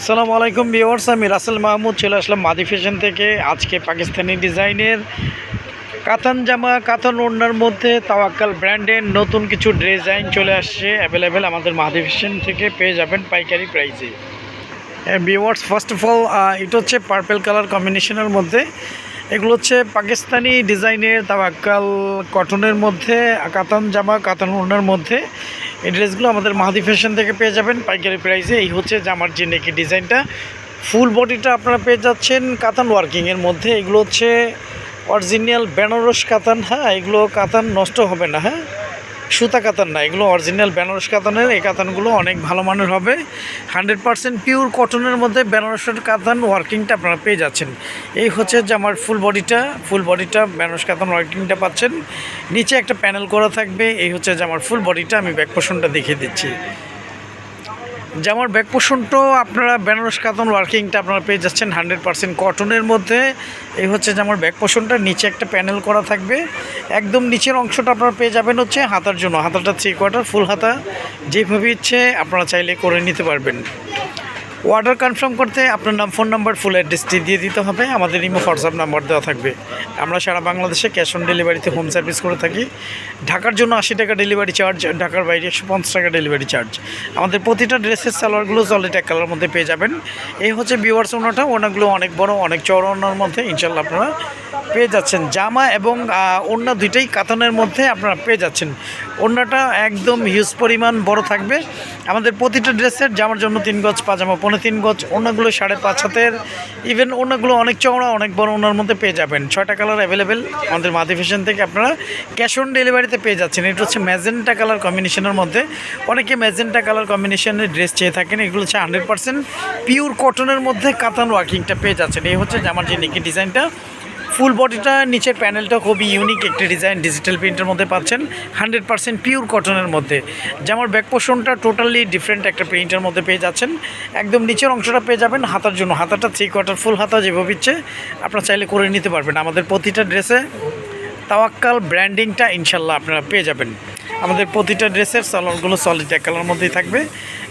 আসসালামু আলাইকুম ভিওয়ার্স আমি রাসেল মাহমুদ, চলে আসলাম মাদি ফ্যাশন থেকে। আজকে পাকিস্তানি ডিজাইনের কাতান জামা, কাতান ওড়নার মধ্যে তাওয়াক্কাল ব্র্যান্ডের নতুন কিছু ডিজাইন চলে আসছে। অ্যাভেলেবেল আমাদের মাদি ফ্যাশন থেকে পেয়ে যাবেন পাইকারি প্রাইসে। ভিওয়ার্স ফার্স্ট অফ অল এটা হচ্ছে পার্পেল কালার কম্বিনেশনের মধ্যে। এগুলো হচ্ছে পাকিস্তানি ডিজাইনের তাওয়াক্কাল কটনের মধ্যে, কাতান জামা, কাতান ওড়নার মধ্যে। এই ড্রেসগুলো আমাদের মাহাদি ফ্যাশন থেকে পেয়ে যাবেন। পাইকারি প্রাইসে এই হচ্ছে জামার যে নেকি ডিজাইনটা। ফুল বডিটা আপনারা পেয়ে যাচ্ছেন কাতান ওয়ার্কিংয়ের মধ্যে। এগুলো হচ্ছে অরিজিনাল বেনারস কাতান। হ্যাঁ এগুলো কাতান নষ্ট হবে না হ্যাঁ? সুতা কাতান না, এগুলো অরিজিনাল বেনারস কাতানের, এই কাতানগুলো অনেক ভালো মানের হবে। হান্ড্রেড পারসেন্ট পিওর কটনের মধ্যে বেনারসের কাতান ওয়ার্কিংটা আপনারা পেয়ে যাচ্ছেন। এই হচ্ছে যে আমার ফুল বডিটা ফুল বডিটা বেনারস কাতান ওয়ার্কিংটা পাচ্ছেন। নিচে একটা প্যানেল করা থাকবে, এই হচ্ছে যে আমার ফুল বডিটা আমি ব্যাক পোষণটা দেখিয়ে দিচ্ছি। জামার ব্যাক পোষণটাও আপনারা বেনারস কাতন ওয়ার্কিংটা আপনারা পেয়ে যাচ্ছেন হান্ড্রেড পার্সেন্ট কটনের মধ্যে। এই হচ্ছে জামার ব্যাক পোষণটা নিচে একটা প্যানেল করা থাকবে। একদম নিচের অংশটা আপনারা পেয়ে যাবেন হচ্ছে হাতার জন্য। হাতাটা থ্রি কোয়ার্টার ফুল হাতা। যেভাবে ইচ্ছে আপনারা চাইলে করে নিতে পারবেন। অর্ডার কনফার্ম করতে আপনার নাম ফোন নাম্বার ফুল অ্যাড্রেসটি দিয়ে দিতে হবে। আমাদের ইমো হোয়াটসঅ্যাপ নাম্বার দেওয়া থাকবে। আমরা সারা বাংলাদেশে ক্যাশ অন ডেলিভারিতে হোম সার্ভিস করে থাকি। ঢাকার জন্য আশি টাকা ডেলিভারি চার্জ ঢাকার বাইরে একশো পঞ্চাশ টাকা ডেলিভারি চার্জ আমাদের প্রতিটা ড্রেসের সালোয়ারগুলো সলিড এক কালার মধ্যে পেয়ে যাবেন। এই হচ্ছে বিওয়ার্স ওনাটা। ওনাগুলো অনেক বড়, অনেক চড় মধ্যে ইনশাল্লাহ আপনারা পেয়ে যাচ্ছেন। জামা এবং অন্য দুইটাই কাতানের মধ্যে আপনারা পেয়ে যাচ্ছেন। অন্যটা একদম হিউজ পরিমাণ বড় থাকবে। আমাদের প্রতিটা ড্রেসের জামার জন্য তিন গজ পাজামা পনেরো তিন গজ, অন্যগুলো সাড়ে পাঁচ হাতের। ইভেন অন্যগুলো অনেক চওড়া, অনেক বড় ওনার মধ্যে পেয়ে যাবেন। ছয়টা কালার অ্যাভেলেবেল আমাদের মাদি ফ্যাশন থেকে আপনারা ক্যাশ অন ডেলিভারিতে পেয়ে যাচ্ছেন। এটা হচ্ছে ম্যাজেন্টা কালার কম্বিনেশনের মধ্যে। অনেকে ম্যাজেন্টা কালার কম্বিনেশনের ড্রেস চেয়ে থাকেন। এগুলো হচ্ছে হান্ড্রেড পার্সেন্ট পিওর কটনের মধ্যে কাতান ওয়ার্কিংটা পেয়ে যাচ্ছেন। এই হচ্ছে জামার যে নিকি ডিজাইনটা ফুল বডিটা, নিচের প্যানেলটা খুবই ইউনিক একটি ডিজাইন ডিজিটাল প্রিন্টের মধ্যে পাচ্ছেন। হান্ড্রেড পার্সেন্ট পিওর কটনের মধ্যে। যেমন ব্যাক পোষণটা টোটালি ডিফারেন্ট একটা প্রিন্টের মধ্যে পেয়ে যাচ্ছেন। একদম নিচের অংশটা পেয়ে যাবেন হাতার জন্য। হাতাটা থ্রি কোয়ার্টার ফুল হাতা যেভাবে ইচ্ছে আপনারা চাইলে করে নিতে পারবেন। আমাদের প্রতিটা ড্রেসে তাওয়াক্কাল ব্র্যান্ডিংটা ইনশাল্লাহ আপনারা পেয়ে যাবেন। আমাদের প্রতিটা ড্রেসের সালোয়ারগুলো সলিড এক কালার মধ্যেই থাকবে।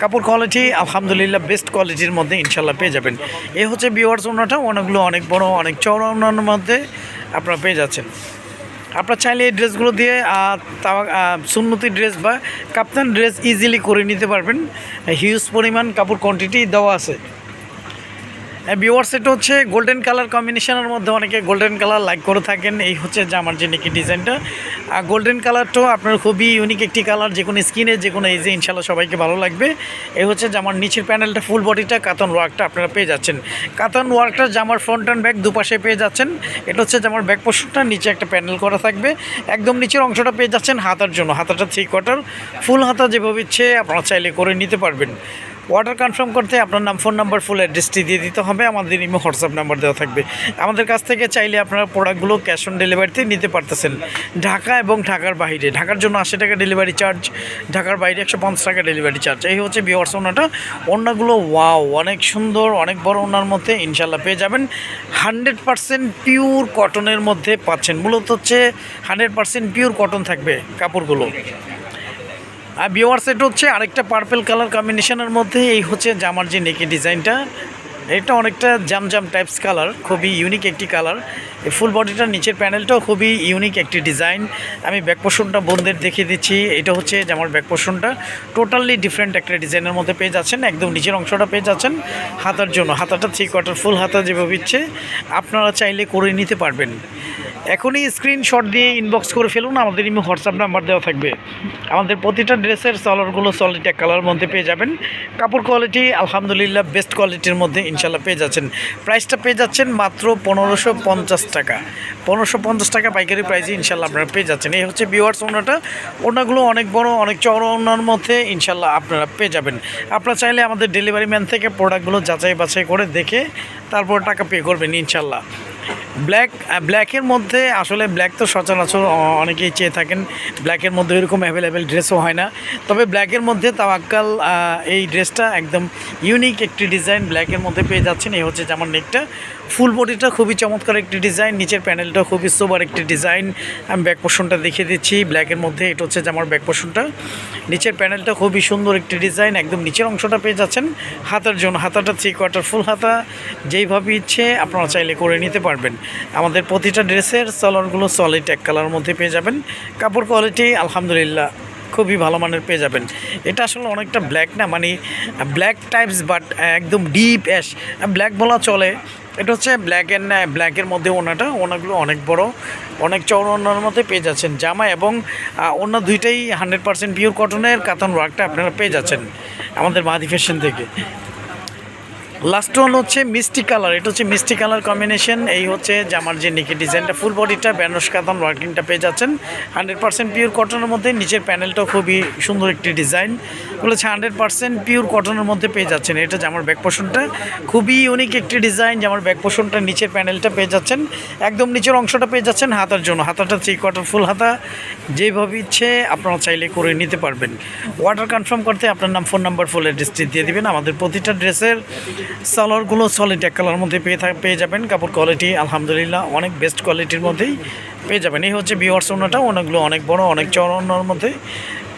কাপড় কোয়ালিটি আলহামদুলিল্লাহ বেস্ট কোয়ালিটির মধ্যে ইনশাল্লাহ পেয়ে যাবেন। এ হচ্ছে বিওয়ার্স ওনাটা অনেকগুলো অনেক বড়, অনেক চওড়া ওনার মধ্যে আপনারা পেয়ে যাচ্ছেন। আপনারা চাইলে এই ড্রেসগুলো দিয়ে সুন্নতি ড্রেস বা কাপ্তান ড্রেস ইজিলি করে নিতে পারবেন। হিউজ পরিমাণ কাপড় কোয়ান্টিটি দেওয়া আছে। বিওয়ার্স এটা হচ্ছে গোল্ডেন কালার কম্বিনেশনের মধ্যে অনেকে গোল্ডেন কালার লাইক করে থাকেন। এই হচ্ছে জামার যে নাকি ডিজাইনটা আর গোল্ডেন কালারটাও আপনার খুবই ইউনিক একটি কালার যে কোনো স্কিনে যে কোনো এজে ইনশাল্লাহ সবাইকে ভালো লাগবে। এই হচ্ছে জামার নিচের প্যানেলটা ফুল বডিটা কাতন ওয়ার্কটা আপনারা পেয়ে যাচ্ছেন। কাতন ওয়ার্কটা জামার ফ্রন্ট অ্যান্ড ব্যাক দুপাশে পেয়ে যাচ্ছেন। এটা হচ্ছে জামার ব্যাক পোর্শনটা নিচে একটা প্যানেল করা থাকবে। একদম নিচের অংশটা পেয়ে যাচ্ছেন হাতার জন্য, হাতাটা থ্রি কোয়ার্টার ফুল হাতা যেভাবে ইচ্ছে আপনারা চাইলে করে নিতে পারবেন। অর্ডার কনফার্ম করতে আপনার নাম ফোন নাম্বার ফুল অ্যাড্রেসটি দিয়ে দিতে হবে। আমাদের ইমো হোয়াটসঅ্যাপ নাম্বার দেওয়া থাকবে। আমাদের কাছ থেকে চাইলে আপনারা প্রোডাক্টগুলো ক্যাশ অন ডেলিভারিতে নিতে পারতেছেন। ঢাকা এবং ঢাকার বাইরে। ঢাকার জন্য আশি টাকা ডেলিভারি চার্জ ঢাকার বাইরে একশো পঞ্চাশ টাকা ডেলিভারি চার্জ এই হচ্ছে বিওয়ার্স ওনাটা ওনাগুলো ওয়াও অনেক সুন্দর, অনেক বড় ওনার মধ্যে ইনশাল্লাহ পেয়ে যাবেন। হান্ড্রেড পার্সেন্ট পিওর কটনের মধ্যে পাচ্ছেন। মূলত হচ্ছে হান্ড্রেড পার্সেন্ট পিওর কটন থাকবে কাপড়গুলো। আর বিওয়ার সেট হচ্ছে আরেকটা পার্পেল কালার কম্বিনেশনের মধ্যে। এই হচ্ছে জামার যে নেকি ডিজাইনটা এটা অনেকটা জাম জাম টাইপস কালার খুবই ইউনিক একটি কালার এই ফুল বডিটার নিচের প্যানেলটাও খুবই ইউনিক একটি ডিজাইন আমি ব্যাক পোর্শনটা বোনদের দেখিয়ে দিচ্ছি। এটা হচ্ছে জামার ব্যাক পোর্শনটা টোটালি ডিফারেন্ট একটা ডিজাইনের মধ্যে পেয়ে যাচ্ছেন। একদম নিচের অংশটা পেয়ে যাচ্ছেন হাতার জন্য। হাতাটা থ্রি কোয়ার্টার ফুল হাতা যেভাবে ইচ্ছে আপনারা চাইলে করে নিতে পারবেন। এখনই স্ক্রিনশট দিয়ে ইনবক্স করে ফেলুন, আমাদের ইমো হোয়াটসঅ্যাপ নাম্বার দেওয়া থাকবে। আমাদের প্রতিটা ড্রেসের সালোয়ারগুলো সলিড এক কালার মধ্যে পেয়ে যাবেন। কাপড় কোয়ালিটি আলহামদুলিল্লাহ বেস্ট কোয়ালিটির মধ্যে ইনশাল্লাহ পেয়ে যাচ্ছেন। প্রাইসটা পেয়ে যাচ্ছেন মাত্র পনেরোশো পঞ্চাশ টাকা। পনেরোশো পঞ্চাশ টাকা পাইকারি প্রাইসে ইনশাল্লাহ আপনারা পেয়ে যাচ্ছেন। এই হচ্ছে বিওয়ার্স ওনাটা। ওনাগুলো অনেক বড়, অনেক চড় ওনার মধ্যে ইনশাল্লাহ আপনারা পেয়ে যাবেন। আপনারা চাইলে আমাদের ডেলিভারি ম্যান থেকে প্রোডাক্টগুলো যাচাই বাছাই করে দেখে তারপর টাকা পে করবেন ইনশাল্লাহ। ব্ল্যাক ব্ল্যাকের মধ্যে আসলে ব্ল্যাক তো সচরাচর অনেকেই চেয়ে থাকেন। ব্ল্যাকের মধ্যে এরকম অ্যাভেলেবেল ড্রেসও হয় না। তবে ব্ল্যাকের মধ্যে তাওয়াক্কাল এই ড্রেসটা একদম ইউনিক একটি ডিজাইন ব্ল্যাকের মধ্যে পেয়ে যাচ্ছেন। এই হচ্ছে যেমন নেকটা ফুল বডিটা খুবই চমৎকার একটি ডিজাইন নিচের প্যানেলটা খুবই সোবার একটি ডিজাইন আমি ব্যাক পোর্শনটা দেখিয়ে দিচ্ছি। ব্ল্যাকের মধ্যে এটা হচ্ছে জামার ব্যাক পোর্শনটা নিচের প্যানেলটা খুবই সুন্দর একটি ডিজাইন একদম নিচের অংশটা পেয়ে যাচ্ছেন। হাতার জন্য, হাতাটা থ্রি কোয়ার্টার ফুল হাতা। যেইভাবে ইচ্ছে, আপনারা চাইলে করে নিতে পারবেন। আমাদের প্রতিটা ড্রেসের সলারগুলো সলিড এক কালার মধ্যে পেয়ে যাবেন। কাপড় কোয়ালিটি আলহামদুলিল্লাহ খুবই ভালো মানের পেয়ে যাবেন। এটা আসলে অনেকটা ব্ল্যাক না মানে ব্ল্যাক টাইপস বাট একদম ডিপ অ্যাশ ব্ল্যাক বলা চলে। এটা হচ্ছে ব্ল্যাক অ্যান্ড ব্ল্যাকের মধ্যে ওনাটা, ওনাগুলো অনেক বড়, অনেক চওড়া ওনার মধ্যে পেয়ে যাচ্ছেন। জামা এবং অন্য দুইটাই হান্ড্রেড পার্সেন্ট পিওর কটনের কাতান ওয়ার্কটা আপনারা পেয়ে যাচ্ছেন। আমাদের মাদি ফ্যাশন থেকে। লাস্ট ওয়ান হচ্ছে মিষ্টি কালার। এটা হচ্ছে মিষ্টি কালার কম্বিনেশন এই হচ্ছে জামার যে নিকে ডিজাইনটা ফুল বডিটা ব্যানস কাতান ওয়ার্কিংটা পেয়ে যাচ্ছেন। হান্ড্রেড পার্সেন্ট পিওর কটনের মধ্যে, নিচের প্যানেলটাও খুবই সুন্দর একটি ডিজাইন বলেছে হান্ড্রেড পার্সেন্ট পিওর কটনের মধ্যে পেয়ে যাচ্ছেন। এটা জামার ব্যাক পোষণটা খুবই ইউনিক একটি ডিজাইন জামার ব্যাক পোষণটা নিচের প্যানেলটা পেয়ে যাচ্ছেন। একদম নিচের অংশটা পেয়ে যাচ্ছেন হাতার জন্য। হাতাটা থ্রি কোয়ার্টার ফুল হাতা, যেভাবে ইচ্ছে আপনারা চাইলে করে নিতে পারবেন। অর্ডার কনফার্ম করতে আপনার নাম ফোন নাম্বার ফুল অ্যাড্রেসটি দিয়ে দিবেন। আমাদের প্রতিটা ড্রেসের সালোয়ারগুলো সলিড এক কালার মধ্যে পেয়ে থাক পেয়ে যাবেন। কাপড় কোয়ালিটি আলহামদুলিল্লাহ, অনেক বেস্ট কোয়ালিটির মধ্যেই পেয়ে যাবেন। এই হচ্ছে বিওয়ার্স ওনাটা ওনাগুলো অনেক বড়, অনেক ওনার মধ্যে।